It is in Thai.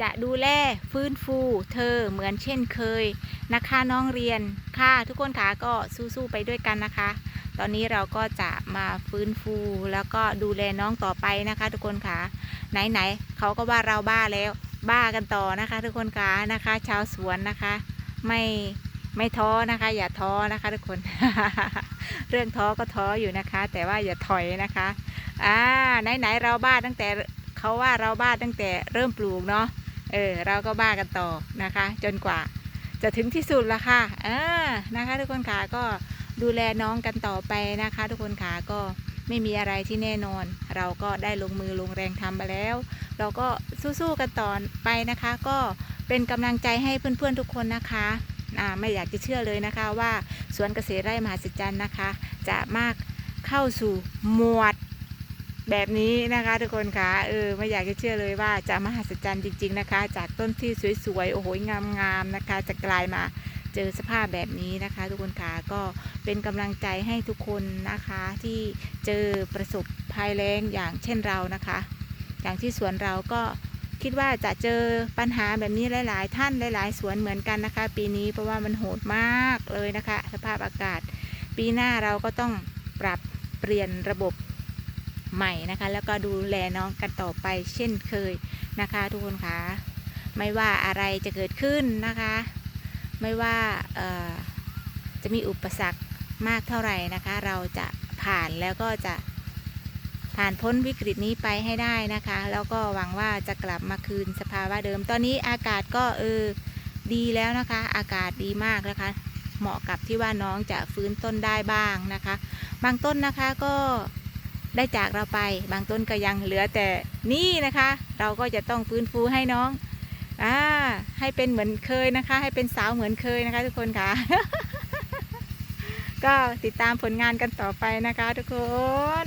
จะดูแลฟื้นฟูเธอเหมือนเช่นเคยนะคะน้องเรียนค่ะทุกคนค่ะก็สู้ๆไปด้วยกันนะคะ ตอนนี้เราก็จะมาฟื้นฟูแล้วก็ดูแลน้องต่อไปนะคะ ทุกคนค่ะไหนๆเขาก็ว่าเราบ้าแล้วบ้ากันต่อนะคะ ทุกคนค่ะนะคะ ชาวสวนนะคะไม่ไม่ท้อนะคะ อย่าท้อนะคะทุกคน เรื่องท้อก็ท้ออยู่นะคะ แต่ว่าอย่าถอยนะคะอ่าไหนๆเราบ้าตั้งแต่เขาว่าเราบ้าตั้งแต่เริ่มปลูกเนาะ เออเราก็บ้ากันต่อนะคะ จนกว่าจะถึงที่สุดละค่ะอ่านะคะ ทุกคนค่ะก็ดูแลน้องกันต่อไปนะคะ ทุกคนค่ะก็ไม่มีอะไรที่แน่นอน เราก็ได้ลงมือลงแรงทำมาแล้ว เราก็สู้ๆกันต่อไปนะคะ ก็เป็นกำลังใจให้เพื่อนๆทุกคนนะคะไม่อยากจะเชื่อเลยนะคะว่าสวนเกษตรไร่มหัศจรรย์นะคะ จะมากเข้าสู่หมวด แบบนี้นะคะทุกคนคะเออไม่อยากจะเชื่อเลยว่าจะมหัศจรรย์จริง ๆนะคะ จากต้นที่สวยๆโอ้โหงามๆนะคะ จะกลายมาเจอสภาพแบบนี้นะคะ ทุกคนคะก็เป็นกำลังใจให้ทุกคนนะคะที่เจอประสบภัยแล้งอย่างเช่นเรานะคะ อย่างที่สวนเราก็คิดว่าจะเจอปัญหาแบบนี้หลาย ๆ ท่านหลาย ๆ สวนเหมือนกันนะคะ ปีนี้เพราะว่ามันโหดมากเลยนะคะ สภาพอากาศ ปีหน้าเราก็ต้องปรับเปลี่ยนระบบ ใหม่นะคะ แล้วก็ดูแลน้องกันต่อไปเช่นเคยนะคะ ทุกคนคะไม่ว่าอะไรจะเกิดขึ้นนะคะ ไม่ว่าจะมีอุปสรรคมากเท่าไหร่นะคะ เราจะผ่านแล้วก็จะผ่านพ้นวิกฤตนี้ไปให้ได้นะคะ แล้วก็หวังว่าจะกลับมาคืนสภาวะเดิม ตอนนี้อากาศก็เออดีแล้วนะคะ อากาศดีมากนะคะ เหมาะกับที่ว่าน้องจะฟื้นต้นได้บ้างนะคะ บางต้นนะคะก็ ได้จากเราไป บางต้นก็ยังเหลือแต่นี่นะคะ เราก็จะต้องฟื้นฟูให้น้องอ่าให้เป็นเหมือนเคยนะคะ ให้เป็นสาวเหมือนเคยนะคะ ทุกคนค่ะ ก็ติดตามผลงานกันต่อไปนะคะ ทุกคน